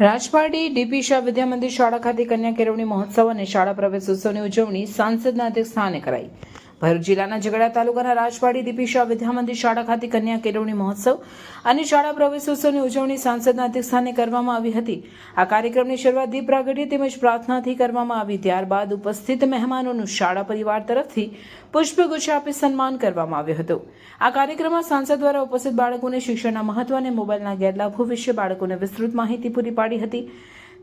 Rajpardi DP Shah Vidyamandir શાળા ખાતે કન્યા કેળવણી મહોત્સવ અને શાળા પ્રવેશ ઉત્સવની ઉજવણી સાંસદના અધ્યક્ષ સ્થાને કરાઈ. ભરૂચ જિલ્લાના ઝઘડા તાલુકાના રાજપાડી દીપી શાહ વિદ્યામંદિર શાળા ખાતે કન્યા કેળવણી મહોત્સવ અને શાળા પ્રવેશોત્સવની ઉજવણી સાંસદના અધ્યક્ષસ્થાને કરવામાં આવી હતી. આ કાર્યક્રમની શરૂઆત દીપ પ્રાગટ્ય તેમજ પ્રાર્થનાથી કરવામાં આવી. ત્યારબાદ ઉપસ્થિત મહેમાનોનું શાળા પરિવાર તરફથી પુષ્પગુચ્છ આપી સન્માન કરવામાં આવ્યું હતું. આ કાર્યક્રમમાં સાંસદ દ્વારા ઉપસ્થિત બાળકોને શિક્ષણના મહત્વ અને મોબાઈલના ગેરલાભો વિશે બાળકોને વિસ્તૃત માહિતી પૂરી પાડી હતી.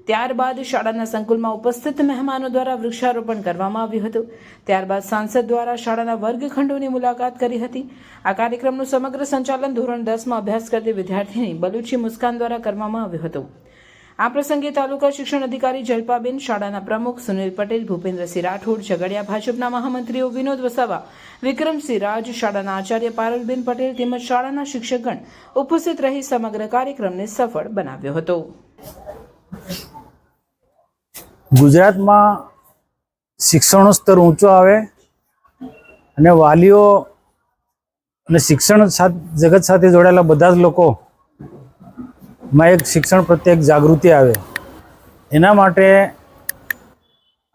ત્યારબાદ શાળાના સંકુલમાં ઉપસ્થિત મહેમાનો દ્વારા વૃક્ષારોપણ કરવામાં આવ્યું હતું. ત્યારબાદ સાંસદ દ્વારા શાળાના વર્ગખંડોની મુલાકાત કરી હતી. આ કાર્યક્રમનું સમગ્ર સંચાલન ધોરણ દસમાં અભ્યાસ કરતી વિદ્યાર્થીની બલુચી મુસ્કાન દ્વારા કરવામાં આવ્યું હતું. આ પ્રસંગે તાલુકા શિક્ષણ અધિકારી જલ્પાબેન, શાળાના પ્રમુખ સુનિલ પટેલ, ભૂપેન્દ્રસિંહ રાઠોડ, ઝઘડિયા ભાજપના મહામંત્રીઓ વિનોદ વસાવા, વિક્રમસિંહ રાજ, શાળાના આચાર્ય પારલબેન પટેલ તેમજ શાળાના શિક્ષકગણ ઉપસ્થિત રહી સમગ્ર કાર્યક્રમને સફળ બનાવ્યો હતો. ગુજરાતમાં શિક્ષણ સ્તર ઊંચો આવે અને વાલીઓ અને શિક્ષણ જગત સાથે જોડાયેલા બધા જ લોકો માં એક શિક્ષણ પ્રત્યે એક જાગૃતિ આવે. એના માટે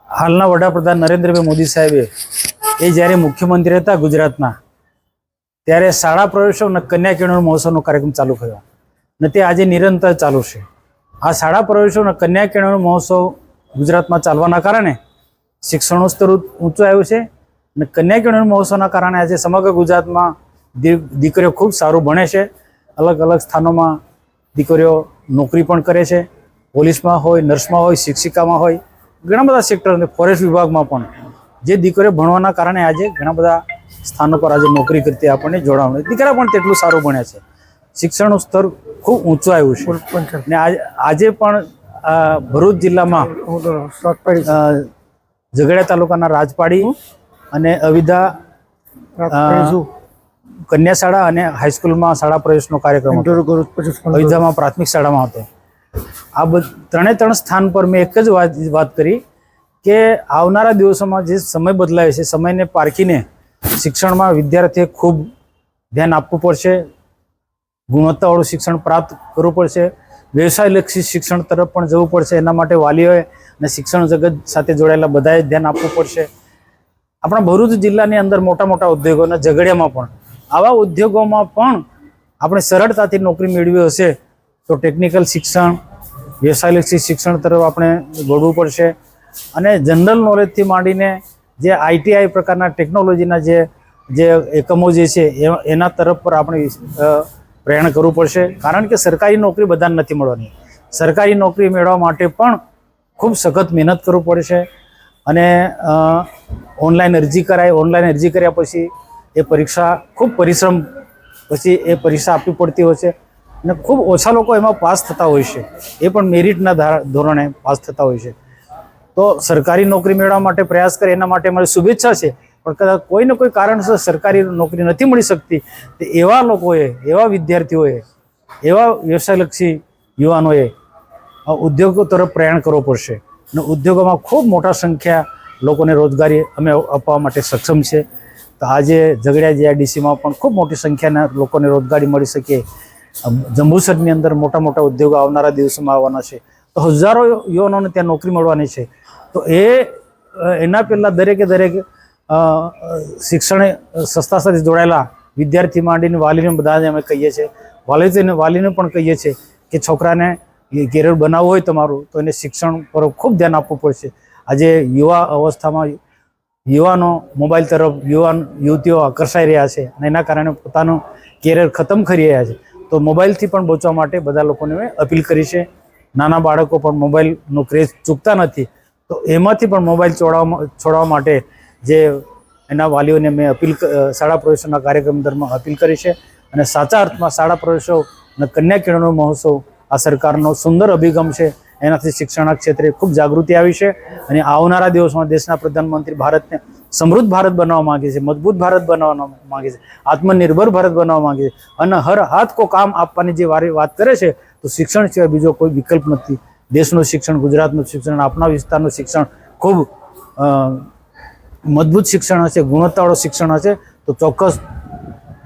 હાલના વડાપ્રધાન નરેન્દ્રભાઈ મોદી સાહેબે એ જ્યારે મુખ્યમંત્રી હતા ગુજરાતના, ત્યારે શાળા પ્રવેશો અને કન્યા કેળવણી મહોત્સવનો કાર્યક્રમ ચાલુ કર્યો અને તે આજે નિરંતર ચાલુ છે. આ શાળા પ્રવેશો અને કન્યા કેળવણી મહોત્સવ ગુજરાતમાં ચાલવાના કારણે શિક્ષણનું સ્તર ઊંચું આવ્યું છે અને કન્યા કેળવણી મહોત્સવના કારણે આજે સમગ્ર ગુજરાતમાં દી- દીકરીઓ ખૂબ સારું ભણે છે. અલગ અલગ સ્થાનોમાં દીકરીઓ નોકરી પણ કરે છે. પોલીસમાં હોય નર્સમાં હોય શિક્ષિકામાં હોય ઘણા બધા સેક્ટર અને ફોરેસ્ટ વિભાગમાં પણ જે દીકરીઓ ભણવાના કારણે આજે ઘણા બધા સ્થાનો પર આજે નોકરી કરતી આપણને મળે દીકરા પણ તેટલું સારું ભણે છે. શિક્ષણનું સ્તર ખૂબ ઊંચું આવ્યું છે. ને આજ- આજે પણ આ, ભરૂચ જિલ્લામાં ઝઘડિયા તાલુકાના રાજપાડી અને અવિધા કન્યા શાળા અને હાઈસ્કૂલમાં શાળા પ્રવેશનો કાર્યક્રમ અવિધામાં પ્રાથમિક શાળામાં હતો. આ બધ ત્રણે ત્રણ સ્થાન પર મેં એક જ વાત વાત કરી કે આવનારા દિવસોમાં જે સમય બદલાય છે સમયને પારખીને શિક્ષણમાં વિદ્યાર્થીએ ખૂબ ધ્યાન આપવું પડશે. ગુણવત્તાવાળું શિક્ષણ પ્રાપ્ત કરવું પડશે. વ્યવસાયલક્ષી શિક્ષણ તરફ પણ જવું પડશે. એના માટે વાલીઓએ અને શિક્ષણ જગત સાથે જોડાયેલા બધાએ ધ્યાન આપવું પડશે. આપણા ભરૂચ જિલ્લાની અંદર મોટા મોટા ઉદ્યોગોના ઝઘડિયામાં પણ આવા ઉદ્યોગોમાં પણ આપણે સરળતાથી નોકરી મેળવી હશે તો ટેકનિકલ શિક્ષણ વ્યવસાયલક્ષી શિક્ષણ તરફ આપણે વળવું પડશે. અને જનરલ નોલેજથી માંડીને જે આઈટીઆઈ પ્રકારના ટેકનોલોજીના જે જે એકમો જે છે એના તરફ પર આપણે પ્રયાણ કરવું પડશે. કારણ કે સરકારી નોકરી બધાને નથી મળવાની. સરકારી નોકરી મેળવવા માટે પણ ખૂબ સખત મહેનત કરવું પડશે અને ઓનલાઈન અરજી કરાય, ઓનલાઈન અરજી કર્યા પછી એ પરીક્ષા, ખૂબ પરિશ્રમ પછી એ પરીક્ષા આપવી પડતી હોય છે અને ખૂબ ઓછા લોકો એમાં પાસ થતા હોય છે. એ પણ મેરિટના ધારા- ધોરણે પાસ થતા હોય છે. તો સરકારી નોકરી મેળવવા માટે પ્રયાસ કરે એના માટે મારી શુભેચ્છા છે. પણ કદાચ કોઈને કોઈ કારણસર સરકારી નોકરી નથી મળી શકતી, તે એવા લોકોએ, એવા વિદ્યાર્થીઓએ, એવા વ્યવસાયલક્ષી યુવાનોએ ઉદ્યોગો તરફ પ્રયાણ કરવો પડશે. અને ઉદ્યોગોમાં ખૂબ મોટા સંખ્યા લોકોને રોજગારી અમે આપવા માટે સક્ષમ છે. તો આજે ઝઘડિયા જીઆઈડીસીમાં પણ ખૂબ મોટી સંખ્યાના લોકોને રોજગારી મળી શકે. જંબુસરની અંદર મોટા મોટા ઉદ્યોગો આવનારા દિવસોમાં આવવાના છે. તો હજારો યુવાનોને ત્યાં નોકરી મળવાની છે. તો એ એના પહેલાં દરેકે દરેક શિક્ષણ સંસ્થા સાથે જોડાયેલા વિદ્યાર્થી માંડીને વાલીને બધાને અમે કહીએ છીએ. વાલીને વાલીને પણ કહીએ છીએ કે છોકરાને કેરિયર બનાવવું હોય તમારું તો એને શિક્ષણ પર ખૂબ ધ્યાન આપવું પડશે. આજે યુવા અવસ્થામાં યુવાનો મોબાઈલ તરફ યુવાન યુવતીઓ આકર્ષાઈ રહ્યા છે અને એના કારણે પોતાનું કેરિયર ખતમ કરી રહ્યા છે. તો મોબાઈલથી પણ બચવા માટે બધા લોકોને મેં અપીલ કરી છે. નાના બાળકો પણ મોબાઈલનો ક્રેઝ ચૂકતા નથી. તો એમાંથી પણ મોબાઈલ છોડાવવા છોડવા માટે જે એના વાલીઓને મેં અપીલ શાળા પ્રવેશોના કાર્યક્રમ દરમિયાન અપીલ કરી છે અને સાચા અર્થમાં શાળા પ્રવેશો અને કન્યા કેળવણીનો મહોત્સવ આ સરકારનો સુંદર અભિગમ છે. એનાથી શિક્ષણના ક્ષેત્રે ખૂબ જાગૃતિ આવી છે અને આવનારા દિવસોમાં દેશના પ્રધાનમંત્રી ભારતને સમૃદ્ધ ભારત બનાવવા માંગે છે, મજબૂત ભારત બનાવવા માંગે છે, આત્મનિર્ભર ભારત બનાવવા માંગે છે અને હર હાથ કો કામ આપવાની જે વાત કરે છે તો શિક્ષણ સિવાય બીજો કોઈ વિકલ્પ નથી. દેશનું શિક્ષણ, ગુજરાતનું શિક્ષણ, આપણા વિસ્તારનું શિક્ષણ ખૂબ મજબૂત શિક્ષણ હશે, ગુણવત્તાવાળું શિક્ષણ હશે, તો ચોક્કસ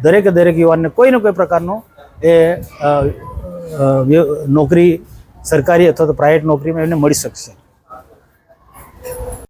દરેકે દરેક યુવાનને કોઈ ને કોઈ પ્રકારનો એ નોકરી, સરકારી અથવા તો પ્રાઇવેટ નોકરીમાં એમને મળી શકશે.